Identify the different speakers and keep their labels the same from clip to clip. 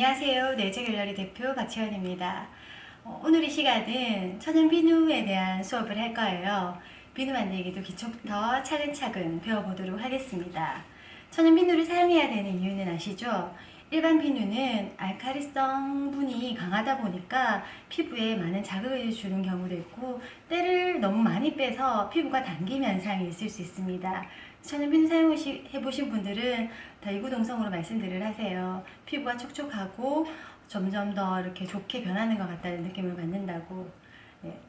Speaker 1: 안녕하세요. 네이처 갤러리 대표 박채원입니다. 어, 오늘 이 시간은 천연 비누에 대한 수업을 할 거예요. 비누 만들기도 기초부터 차근차근 배워보도록 하겠습니다. 천연 비누를 사용해야 되는 이유는 아시죠? 일반 비누는 알카리성 분이 강하다 보니까 피부에 많은 자극을 주는 경우도 있고 때를 너무 많이 빼서 피부가 당김 현상이 있을 수 있습니다. 천연 비누 사용해보신 분들은 다 이구동성으로 말씀들을 하세요. 피부가 촉촉하고 점점 더 이렇게 좋게 변하는 것 같다는 느낌을 받는다고. 네.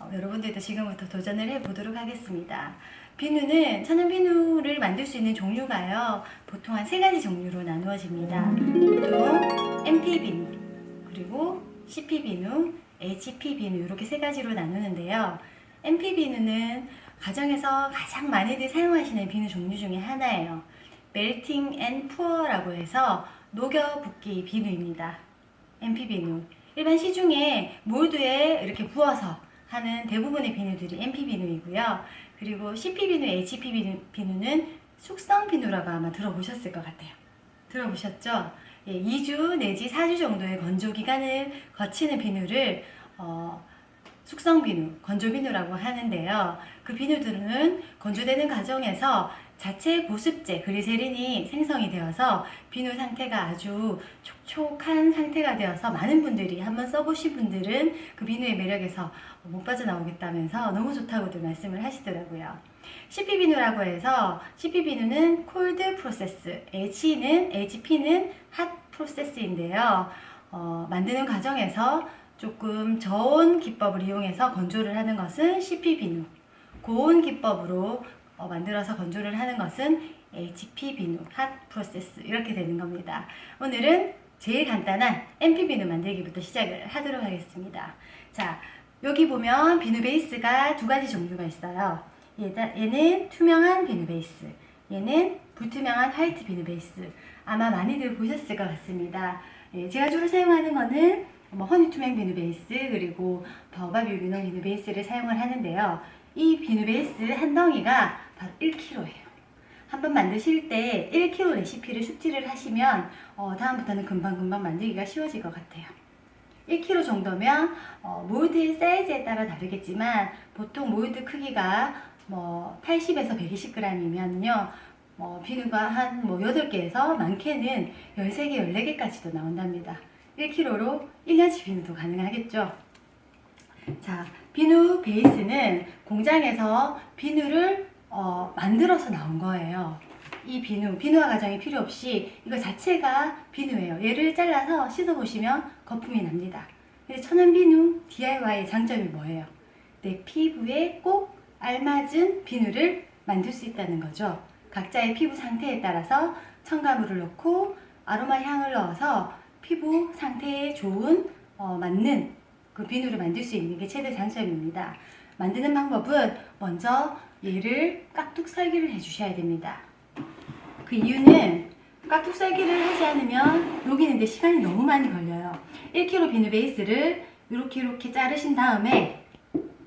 Speaker 1: 어, 여러분들도 지금부터 도전을 해보도록 하겠습니다. 비누는 천연 비누를 만들 수 있는 종류가요. 보통 한 세 가지 종류로 나누어집니다. 보통 MP 비누, 그리고 CP 비누, HP 비누 이렇게 세 가지로 나누는데요. MP 비누는 가정에서 가장 많이들 사용하시는 비누 종류 중에 하나예요. 멜팅 앤 푸어라고 해서 녹여 붓기 비누입니다. MP 비누. 일반 시중에 몰드에 이렇게 부어서 하는 대부분의 비누들이 MP 비누이고요. 그리고 CP 비누, HP 비누, 비누는 숙성 비누라고 아마 들어보셨을 것 같아요. 들어보셨죠? 예, 2주 내지 4주 정도의 건조 기간을 거치는 비누를 어, 숙성 비누, 건조 비누라고 하는데요. 그 비누들은 건조되는 과정에서 자체 보습제 그리세린이 생성이 되어서 비누 상태가 아주 촉촉한 상태가 되어서 많은 분들이 한번 써보신 분들은 그 비누의 매력에서 못 빠져나오겠다면서 너무 좋다고들 말씀을 하시더라고요. CP 비누라고 해서 CP 비누는 콜드 프로세스, H는 HP는 핫 프로세스인데요. 어, 만드는 과정에서 조금 저온 기법을 이용해서 건조를 하는 것은 CP 비누, 고온 기법으로 어, 만들어서 건조를 하는 것은 HP 비누, 핫 프로세스 이렇게 되는 겁니다. 오늘은 제일 간단한 MP 비누 만들기부터 시작을 하도록 하겠습니다. 자, 여기 보면 비누 베이스가 두 가지 종류가 있어요. 얘는 투명한 비누 베이스, 얘는 불투명한 화이트 비누 베이스. 아마 많이들 보셨을 것 같습니다. 예, 제가 주로 사용하는 거는 뭐 허니 투명 비누 베이스 그리고 바오밥 유기농 비누 베이스를 사용을 하는데요. 이 비누 베이스 한 덩이가 바로 1kg예요. 한번 만드실 때 1kg 레시피를 숙지를 하시면 어, 다음부터는 금방금방 만들기가 쉬워질 것 같아요. 1kg 정도면 어, 몰드의 사이즈에 따라 다르겠지만 보통 몰드 크기가 뭐 80에서 120g이면요. 뭐 비누가 한 뭐 8개에서 많게는 13개, 14개까지도 나온답니다. 1kg로 1년치 비누도 가능하겠죠. 자, 비누 베이스는 공장에서 비누를 어, 만들어서 나온 거예요. 이 비누, 비누화 과정이 필요 없이 이거 자체가 비누예요. 얘를 잘라서 씻어보시면 거품이 납니다. 천연 비누 DIY의 장점이 뭐예요? 내 피부에 꼭 알맞은 비누를 만들 수 있다는 거죠. 각자의 피부 상태에 따라서 첨가물을 넣고 아로마 향을 넣어서 피부 상태에 좋은 어, 맞는 그 비누를 만들 수 있는 게 최대 장점입니다. 만드는 방법은 먼저 얘를 깍둑 썰기를 해주셔야 됩니다. 그 이유는 깍둑 썰기를 하지 않으면 녹이는데 시간이 너무 많이 걸려요. 1kg 비누 베이스를 이렇게 이렇게 자르신 다음에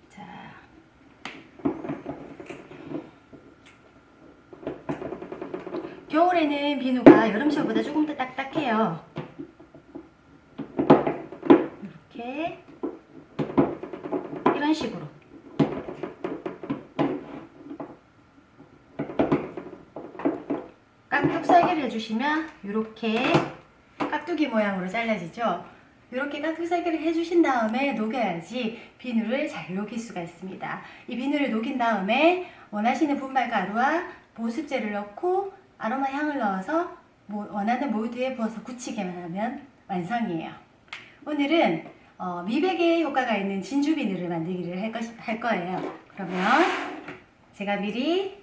Speaker 1: 자 겨울에는 비누가 여름철보다 조금 더 딱딱해요. 이렇게 이런 식으로 깍둑 썰기를 해주시면 이렇게 깍두기 모양으로 잘라지죠. 이렇게 깍둑 썰기를 해주신 다음에 녹여야지 비누를 잘 녹일 수가 있습니다. 이 비누를 녹인 다음에 원하시는 분말 가루와 보습제를 넣고 아로마 향을 넣어서 뭐 원하는 몰드에 부어서 굳히게만 하면 완성이에요. 오늘은 어, 미백에 효과가 있는 진주 비누를 만들기를 할, 것, 할 거예요. 그러면 제가 미리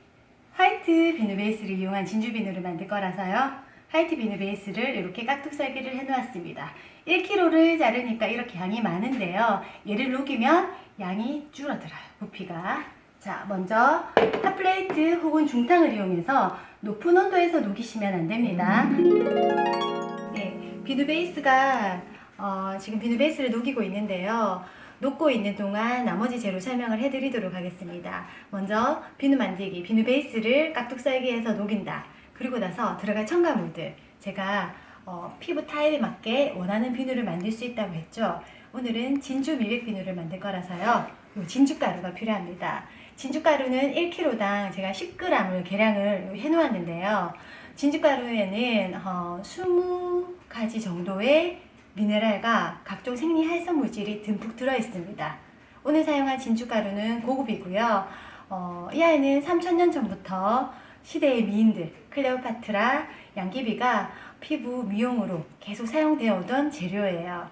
Speaker 1: 화이트 비누 베이스를 이용한 진주 비누를 만들 거라서요. 화이트 비누 베이스를 이렇게 깍둑 썰기를 해놓았습니다. 1kg를 자르니까 이렇게 양이 많은데요. 얘를 녹이면 양이 줄어들어요. 부피가. 자, 먼저 핫플레이트 혹은 중탕을 이용해서 높은 온도에서 녹이시면 안 됩니다. 네, 비누 베이스가 어, 지금 비누 베이스를 녹이고 있는데요. 녹고 있는 동안 나머지 재료 설명을 해드리도록 하겠습니다. 먼저 비누 만들기, 비누 베이스를 깍둑 썰기해서 녹인다. 그리고 나서 들어갈 첨가물들 제가 어, 피부 타입에 맞게 원하는 비누를 만들 수 있다고 했죠. 오늘은 진주 밀백 비누를 만들 거라서요. 요 진주 가루가 필요합니다. 진주 가루는 1kg당 제가 10g을 계량을 해놓았는데요. 진주 가루에는 어, 20가지 정도의 미네랄과 각종 생리 활성 물질이 듬뿍 들어 있습니다. 오늘 사용한 진주 가루는 고급이고요. 어, 이 아이는 3000년 전부터 시대의 미인들 클레오파트라, 양귀비가 피부 미용으로 계속 사용되어 오던 재료예요.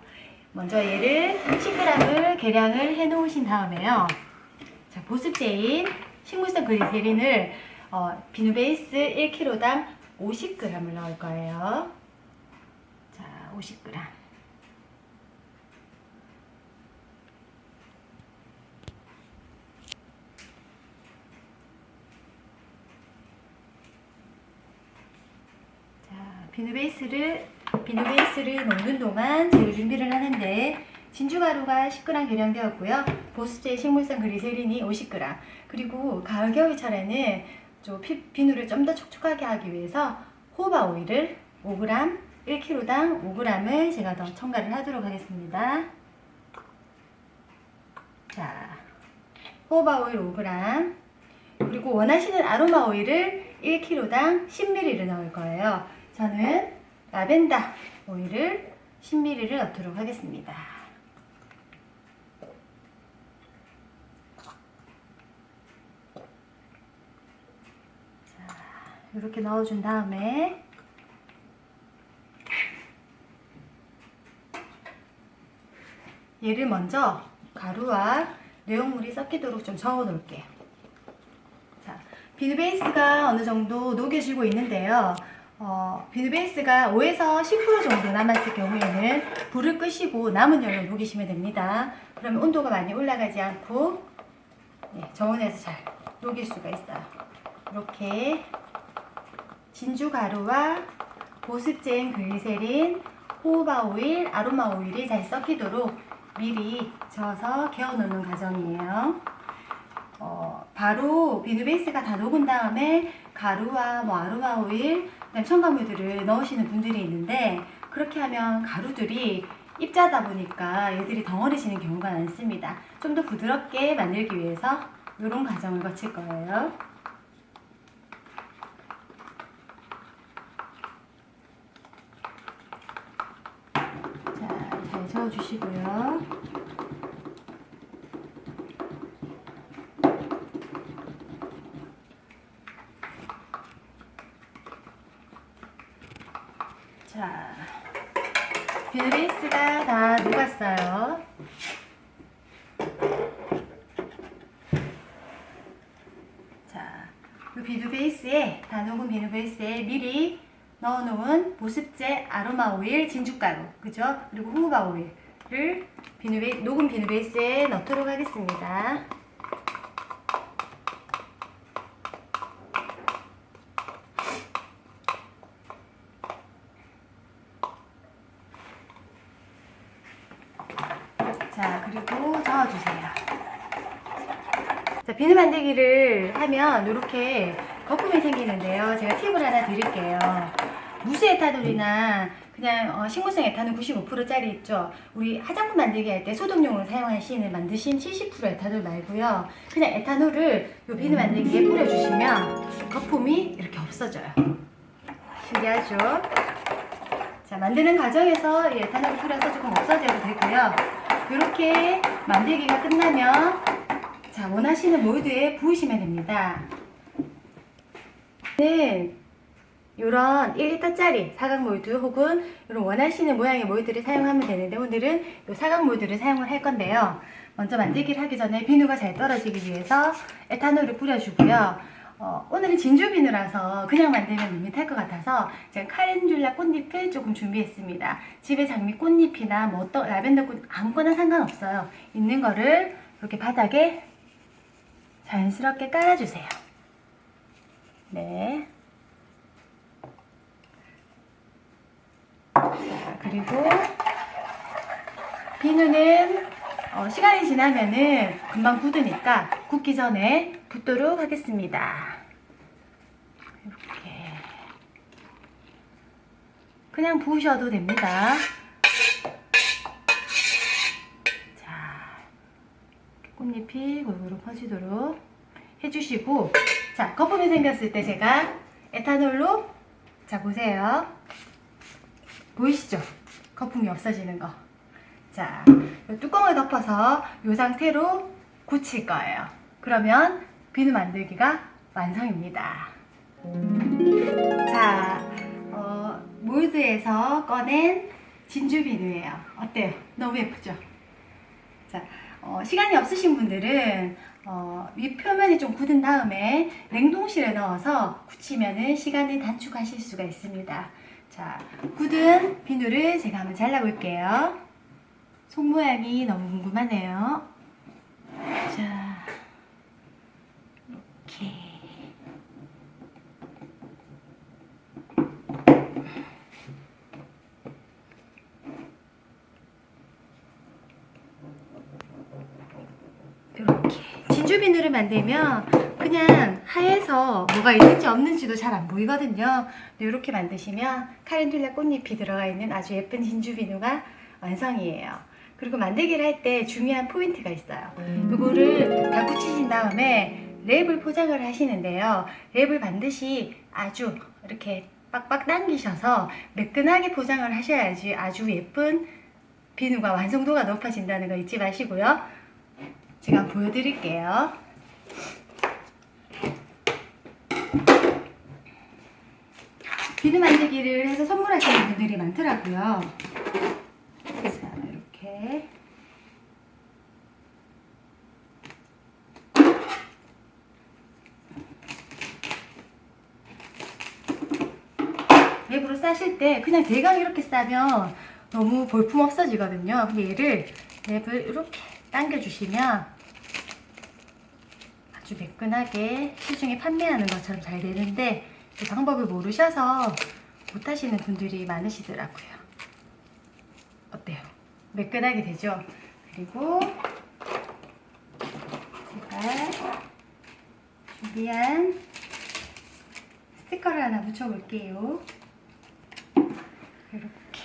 Speaker 1: 먼저 얘를 10g을 계량을 해 놓으신 다음에요. 자, 보습제인 식물성 글리세린을 어, 비누 베이스 1kg당 50g을 넣을 거예요. 자, 50g. 자, 비누 베이스를 비누 베이스를 넣는 동안 재료 준비를 하는데 진주 가루가 10g 계량되었고요. 보습제 식물성 그리세린이 50g. 그리고 가을 겨울철에는 좀 피, 비누를 좀 더 촉촉하게 하기 위해서 호바 오일을 5g, 1kg당 5g을 제가 더 첨가를 하도록 하겠습니다. 자, 호바 오일 5g. 그리고 원하시는 아로마 오일을 1kg당 10ml를 넣을 거예요. 저는 라벤더 오일을 10ml를 넣도록 하겠습니다. 자, 이렇게 넣어준 다음에 얘를 먼저 가루와 내용물이 섞이도록 좀 저어 놓을게요. 자, 비누 베이스가 어느 정도 녹여지고 있는데요. 어, 비누 베이스가 5에서 10% 정도 남았을 경우에는 불을 끄시고 남은 열로 녹이시면 됩니다. 그러면 온도가 많이 올라가지 않고 네, 저온에서 잘 녹일 수가 있어요. 이렇게 진주 가루와 보습제인 글리세린, 호호바 오일, 아로마 오일이 잘 섞이도록 미리 저어서 개어 놓는 과정이에요. 어, 바로 비누 베이스가 다 녹은 다음에 가루와 뭐 아로마 오일, 그다음 첨가물들을 넣으시는 분들이 있는데 그렇게 하면 가루들이 입자다 보니까 얘들이 덩어리 지는 경우가 많습니다. 좀 더 부드럽게 만들기 위해서 이런 과정을 거칠 거예요. 자, 잘 저어주시고요. 자, 비누 다 녹았어요. 자, 이 비누 베이스에 다 녹은 비누 베이스에 미리 넣어놓은 보습제 아로마 오일 진주가루, 그죠? 그리고 호우바 오일을 비누 베이, 녹은 비누 베이스에 넣도록 하겠습니다. 자, 그리고 저어주세요. 자, 비누 만들기를 하면 이렇게 거품이 생기는데요. 제가 팁을 하나 드릴게요. 무수 에탄올이나 그냥 어, 식물성 에탄올 95%짜리 있죠. 우리 화장품 만들기 할 때 소독용으로 사용하시는 만드신 70% 에탄올 말고요. 그냥 에탄올을 요 비누 만들기에 뿌려주시면 거품이 이렇게 없어져요. 신기하죠? 자, 만드는 과정에서 이 에탄올을 뿌려서 조금 없어져도 되고요. 이렇게 만들기가 끝나면 자, 원하시는 몰드에 부으시면 됩니다. 는 이런 1리터짜리 사각 몰드 혹은 이런 원하시는 모양의 몰드를 사용하면 되는데 오늘은 이 사각 몰드를 사용을 할 건데요. 먼저 만들기를 하기 전에 비누가 잘 떨어지기 위해서 에탄올을 뿌려주고요. 어, 오늘은 진주 비누라서 그냥 만들면 밋밋할 것 같아서 제가 카렌듈라 꽃잎을 조금 준비했습니다. 집에 장미 꽃잎이나 뭐 어떤 라벤더 꽃 아무거나 상관없어요. 있는 거를 이렇게 바닥에 자연스럽게 깔아주세요. 네. 자, 그리고 비누는 어, 시간이 지나면은 금방 굳으니까 굳기 전에 붓도록 하겠습니다. 이렇게. 그냥 부으셔도 됩니다. 자, 꽃잎이 골고루 퍼지도록 해주시고, 자, 거품이 생겼을 때 제가 에탄올로, 자, 보세요. 보이시죠? 거품이 없어지는 거. 자, 요 뚜껑을 덮어서 이 상태로 굳힐 거예요. 그러면 비누 만들기가 완성입니다. 자, 어, 몰드에서 꺼낸 진주 비누예요. 어때요? 너무 예쁘죠? 자, 어, 시간이 없으신 분들은 어, 윗표면이 좀 굳은 다음에 냉동실에 넣어서 굳히면은 시간을 단축하실 수가 있습니다. 자, 굳은 비누를 제가 한번 잘라볼게요. 속 모양이 너무 궁금하네요. 자, 이렇게. 이렇게 진주 비누를 만들면 그냥 하에서 뭐가 있는지 없는지도 잘 안 보이거든요. 이렇게 만드시면 카렌듈라 꽃잎이 들어가 있는 아주 예쁜 진주 비누가 완성이에요. 그리고 만들기를 할 때 중요한 포인트가 있어요. 이거를 다 굳히신 다음에 랩을 포장을 하시는데요. 랩을 반드시 아주 이렇게 빡빡 당기셔서 매끈하게 포장을 하셔야지 아주 예쁜 비누가 완성도가 높아진다는 거 잊지 마시고요. 제가 보여드릴게요. 비누 만들기를 해서 선물하시는 분들이 많더라고요. 자, 이렇게. 랩으로 싸실 때 그냥 대강 이렇게 싸면 너무 볼품 없어지거든요. 얘를 랩을 이렇게 당겨주시면 아주 매끈하게 시중에 판매하는 것처럼 잘 되는데 이 방법을 모르셔서 못하시는 분들이 많으시더라고요. 어때요? 매끈하게 되죠? 그리고 제가 준비한 스티커를 하나 붙여볼게요. 이렇게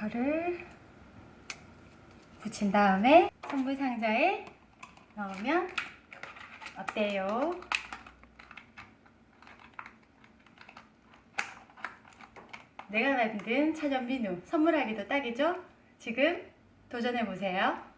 Speaker 1: 스티커를 붙인 다음에 선물 상자에 넣으면 어때요? 내가 만든 천연 비누 선물하기도 딱이죠? 지금 도전해 보세요.